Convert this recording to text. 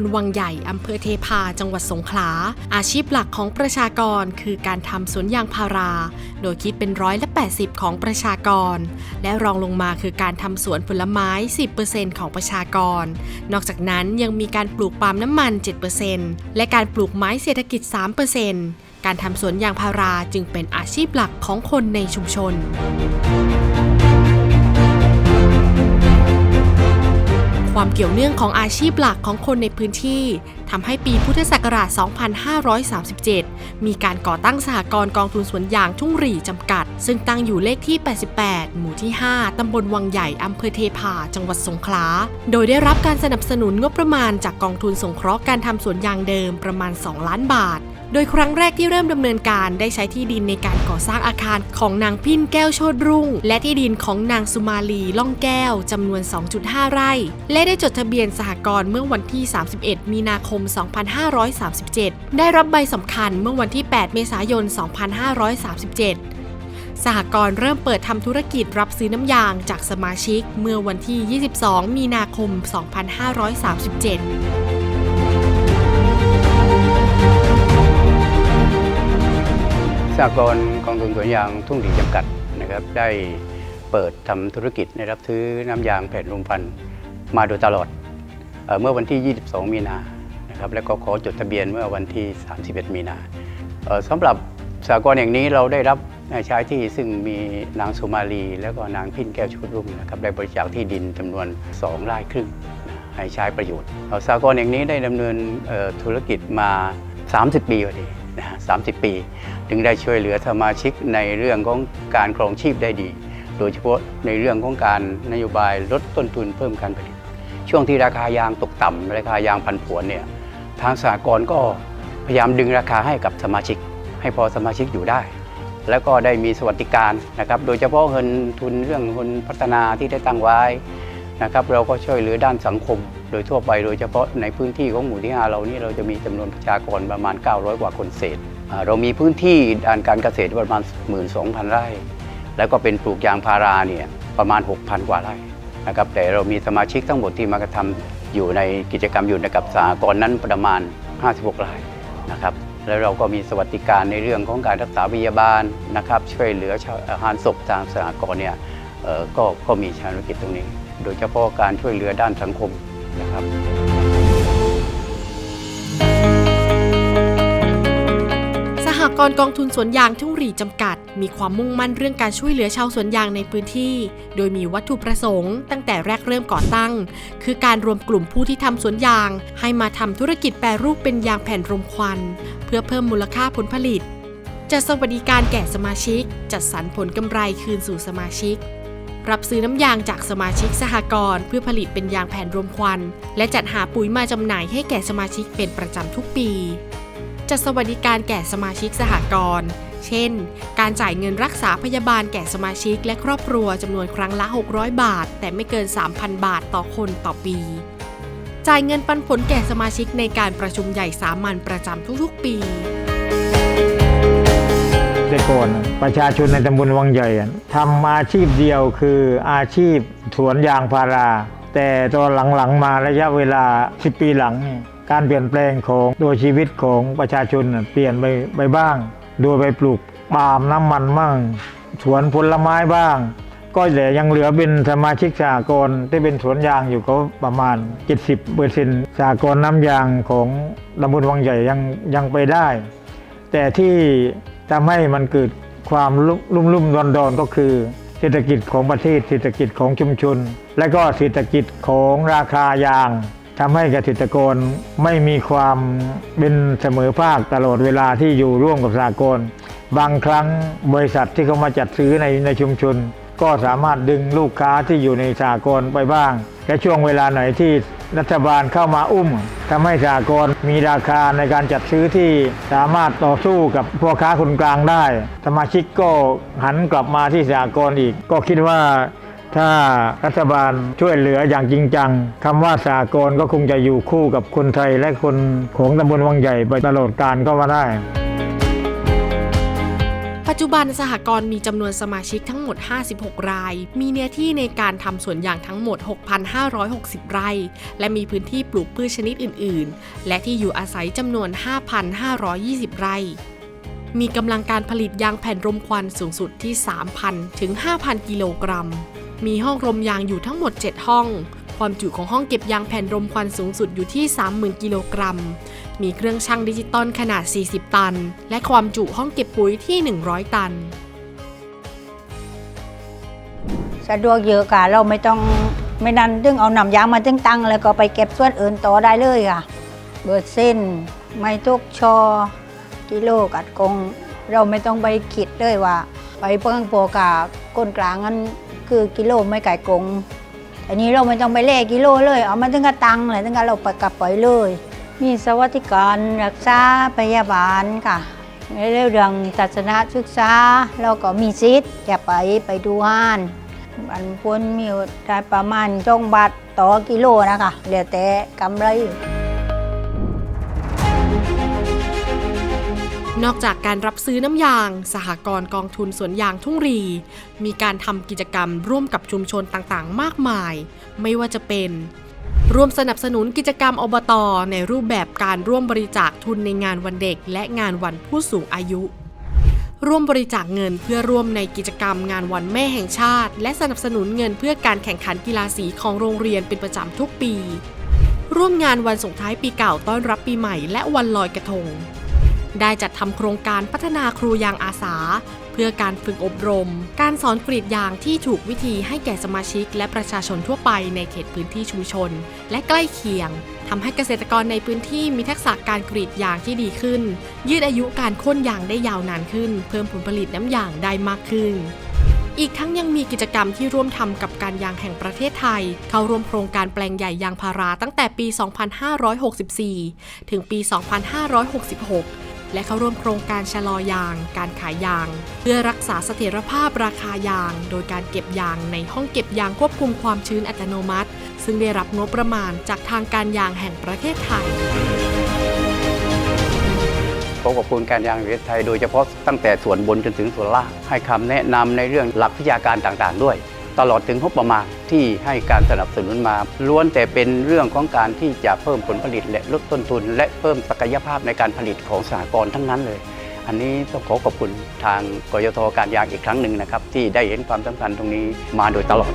บลวังใหญ่อำเภอเทพา จังหวัดสงขลา อาชีพหลักของประชากรคือการทำสวนยางพารา โดยคิดเป็นร้อยละ 80 ของประชากร และรองลงมาคือการทำสวนผลไม้ 10%ของประชากร นอกจากนั้นยังมีการปลูกปาล์มน้ำมัน 7%และการปลูกไม้เศรษฐกิจ 3%การทำสวนยางพาราจึงเป็นอาชีพหลักของคนในชุมชน ความเกี่ยวเนื่องของอาชีพหลักของคนในพื้นที่ทำให้ปีพุทธศักราช 2537 มีการก่อตั้งสหกรณ์กองทุนสวนยางทุ่งหรี่จำกัด ซึ่งตั้งอยู่เลขที่ 88 หมู่ที่ 5 ตำบลวังใหญ่ อำเภอเทพา จังหวัดสงขลา โดยได้รับการสนับสนุนงบประมาณจากกองทุนสงเคราะห์การทำสวนยางเดิมประมาณ 2 ล้านบาท โดยครั้งแรกที่เริ่มดำเนินการได้ใช้ที่ดินในการก่อสร้างอาคารของนางพินแก้วโชดรุ่ง และที่ดินของนางสุมาลีล่องแก้วจำนวน 2.5 ไร่ และได้จดทะเบียนสหกรณ์เมื่อวันที่ 31 มีนาคม 2537 ได้รับใบสำคัญเมื่อวันที่ 8 เมษายน 2537 สหกรณ์เริ่มเปิดทำธุรกิจรับซื้อน้ำยางจากสมาชิกเมื่อวันที่ 22 มีนาคม 2537สากลกองทุนสวนยางทุ่งหลีจำกัดนะครับได้เปิดทำธุรกิจในรับซื้อน้ำยางแผ่นรมฟันมาโดยตลอดเอเมื่อวันที่ 22 มีนานะครับแล้วก็ขอจดทะเบียนเมื่อวันที่ 31 มีนาสำหรับสากลแห่งนี้เราได้รับ ใช้ที่ซึ่งมีนางสุมาลี แล้วก็นางพินแก้วชุดรุ่งนะครับได้บริจาคที่ดินจำนวน 2 ไร่ครึ่งให้ใช้ประโยชน์เอ่อสากลแห่งนี้ได้ดำเนินธุรกิจมา 30 ปีพอดีนะฮะ30ปี ถึงได้ช่วยเหลือสมาชิกในเรื่องของการครองชีพได้ดี โดยเฉพาะในเรื่องของการนโยบายลดต้นทุนเพิ่มการผลิต ช่วงที่ราคายางตกต่ำราคายางพันผวนเนี่ยทางสหกรณ์ก็พยายามดึงราคาให้กับสมาชิก ให้พอสมาชิกอยู่ได้ แล้วก็ได้มีสวัสดิการนะครับ โดยเฉพาะเงินทุนเรื่องทุนพัฒนาที่ได้ตั้งไว้นะครับ เราก็ช่วยเหลือด้านสังคม โดยทั่วไปโดยเฉพาะในพื้นที่ของหมู่ที่5เรานี่เราจะมีจำนวนประชากรประมาณ 900 กว่าคนเศษ เรามีพื้นที่ด้านการเกษตรประมาณ 12,000 ไร่ แล้วก็เป็นปลูกยางพาราเนี่ยประมาณ 6,000 กว่าไร่นะครับ แต่เรามีสมาชิกทั้งหมดที่มากระทำอยู่ในกิจกรรมอยู่ในกับสหกรณ์นั้นประมาณ 56 รายนะครับ แล้วเราก็มีสวัสดิการในเรื่องของการรักษาพยาบาลนะครับ ช่วยเหลือชาวอาหารศพทางสหกรณ์เนี่ยก็ก็มีชานุกิจตรงนี้ โดยเฉพาะการช่วยเหลือด้านสังคมนะครับ กรกองทุนสวนยางทุ่งหรีจำกัด มีความมุ่งมั่นเรื่องการช่วยเหลือชาวสวนยางในพื้นที่ โดยมีวัตถุประสงค์ ตั้งแต่แรกเริ่มก่อตั้ง คือการรวมกลุ่มผู้ที่ทำสวนยาง ให้มาทำธุรกิจแปรรูปเป็นยางแผ่นรมควัน เพื่อเพิ่มมูลค่าผลผลิต จัดสวัสดิการแก่สมาชิก จัดสรรผลกำไรคืนสู่สมาชิก รับซื้อน้ำยางจากสมาชิกสหกรณ์เพื่อผลิตเป็นยางแผ่นรมควัน และจัดหาปุ๋ยมาจำหน่ายให้แก่สมาชิกเป็นประจำทุกปี จัดสวัสดิการแก่สมาชิกสหกรณ์ เช่น การจ่ายเงินรักษาพยาบาลแก่สมาชิกและครอบครัวจำนวนครั้งละ 600 บาท แต่ไม่เกิน 3,000 บาทต่อคนต่อปี จ่ายเงินปันผลแก่สมาชิกในการประชุมใหญ่สามัญประจำทุกๆ ปีแต่ก่อนประชาชนในตำบลวังใหญ่ทำอาชีพเดียวคืออาชีพสวนยางพารา แต่ตอนหลังๆมาระยะเวลา 10 ปีหลังเนี่ย การเปลี่ยนแปลงของโดยชีวิตของประชาชนเปลี่ยนไปไปบ้าง โดยไปปลูกปาล์มน้ำมันบ้างสวนผลไม้บ้าง ก็แต่ยังเหลือเป็นสมาชิกสหกรณ์ที่เป็นสวนยางอยู่ก็ประมาณ 70เปอร์เซ็นต์สหกรณ์น้ำยางของตำบลวังใหญ่ยังยังไปได้ แต่ที่ทำให้มันเกิดความรุ่มรุ่มดอนดอนๆก็คือเศรษฐกิจของประเทศเศรษฐกิจของชุมชน และก็เศรษฐกิจของราคายาง ทำให้เกษตรกรไม่มีความเป็นเสมอภาคตลอดเวลาที่อยู่ร่วมกับสากลบางครั้งบริษัทที่เขามาจัดซื้อในในชุมชน ก็สามารถดึงลูกค้าที่อยู่ในสากลไปบ้าง และช่วงเวลาไหนที่รัฐบาลเข้ามาอุ้มทำให้สากลมีราคาในการจัดซื้อที่สามารถต่อสู้กับพ่อค้าคนกลางได้ สมาชิกก็หันกลับมาที่สากลอีก ก็คิดว่า ถ้ารัฐบาลช่วยเหลืออย่างจริงจังคำว่าสากลก็คงจะอยู่คู่กับคนไทยและคนของตำบลวังใหญ่ไปตลอดกาลก็ว่าได้ปัจจุบันสหกรณ์มีจำนวนสมาชิกทั้งหมด 56 ราย มีเนื้อที่ในการทำสวนยางทั้งหมด 6,560 ไร่ และมีพื้นที่ปลูกพืชชนิดอื่น ๆ และที่อยู่อาศัยจำนวน 5,520 ไร่ มีกำลังการผลิตยางแผ่นรมควันสูงสุดที่ 3,000 ถึง 5,000 กิโลกรัม มีห้องรมยางอยู่ทั้งหมด 7 ห้อง ความจุของห้องเก็บยางแผ่นรมควันสูงสุดอยู่ที่ 30,000 กิโลกรัม มีเครื่องชั่งดิจิตอลขนาด 40 ตัน และความจุห้องเก็บปุ๋ยที่ 100 ตัน สะดวกเยอะค่ะ เราไม่ต้องไม่นั่นตึงเอาหนำยางมาตึงตั้งแล้วก็ไปเก็บส่วนอื่นต่อได้เลยค่ะ เบิดเส้น ไม่ทุกชอกิโลกัดกง เราไม่ต้องไปคิดเลยว่า ไปเพิ่งโปกาก้นกลางนั้นคือกิโลไม่ไก่กง อันนี้เราไม่ต้องไปเลขกิโลเลย เอามาถึงกระตังเลยถึงกระเราไปกลับปล่อยเลย มีสวัสดิการรักษาพยาบาลค่ะในเรื่องศาสนาศึกษาเราก็มีสิทธิ์จะไปไปดูงานอันพ้นมีได้ประมาณจงบาทต่อกิโลนะคะเหลือแต่กำไร นอกจากการรับซื้อน้ำยาง สหกรณ์กองทุนสวนยางทุ่งรี มีการทำกิจกรรมร่วมกับชุมชนต่างๆ มากมาย ไม่ว่าจะเป็น ร่วมสนับสนุนกิจกรรมอบตในรูปแบบการร่วมบริจาคทุนในงานวันเด็ก และงานวันผู้สูงอายุ ร่วมบริจาคเงินเพื่อร่วมในกิจกรรมงานวันแม่แห่งชาติ และสนับสนุนเงินเพื่อการแข่งขันกีฬาสีของโรงเรียนเป็นประจำทุกปี ร่วมงานวันส่งท้ายปีเก่าต้อนรับปีใหม่ และวันลอยกระทง ได้จัดทำโครงการพัฒนาครูยางอาสา เพื่อการฝึกอบรม การสอนกรีดยางที่ถูกวิธีให้แก่สมาชิก และประชาชนทั่วไปในเขตพื้นที่ชุมชน และใกล้เคียงทำให้เกษตรกรในพื้นที่มีทักษะการกรีดยางที่ดีขึ้น ยืดอายุการค่นยางได้ยาวนานขึ้น เพิ่มผลผลิตน้ำยางได้มากขึ้นอีกทั้งยังมีกิจกรรมที่ร่วมทำกับการยางแห่งประเทศไทย เข้าร่วมโครงการแปลงใหญ่ยางพาราตั้งแต่ปี 2564 ถึงปี 2566 และเข้าร่วมโครงการชะลอยาง การขายยาง เพื่อรักษาเสถียรภาพราคายาง โดยการเก็บยางในห้องเก็บยางควบคุมความชื้นอัตโนมัติ ซึ่งได้รับงบประมาณจากทางการยางแห่งประเทศไทยขอขอบคุณการยางแห่งประเทศไทยโดยเฉพาะตั้งแต่ส่วนบนจนถึงส่วนล่างให้คำแนะนำในเรื่องหลักวิชาการต่างๆ ด้วย ตลอดถึงงบประมาณที่ให้การสนับสนุนมา ล้วนแต่เป็นเรื่องของการที่จะเพิ่มผลผลิตและลดต้นทุน และเพิ่มศักยภาพในการผลิตของสหกรณ์ทั้งนั้นเลย อันนี้ต้องขอขอบคุณทางกยทการยางอีกครั้งหนึ่งนะครับ ที่ได้เห็นความสำคัญตรงนี้มาโดยตลอด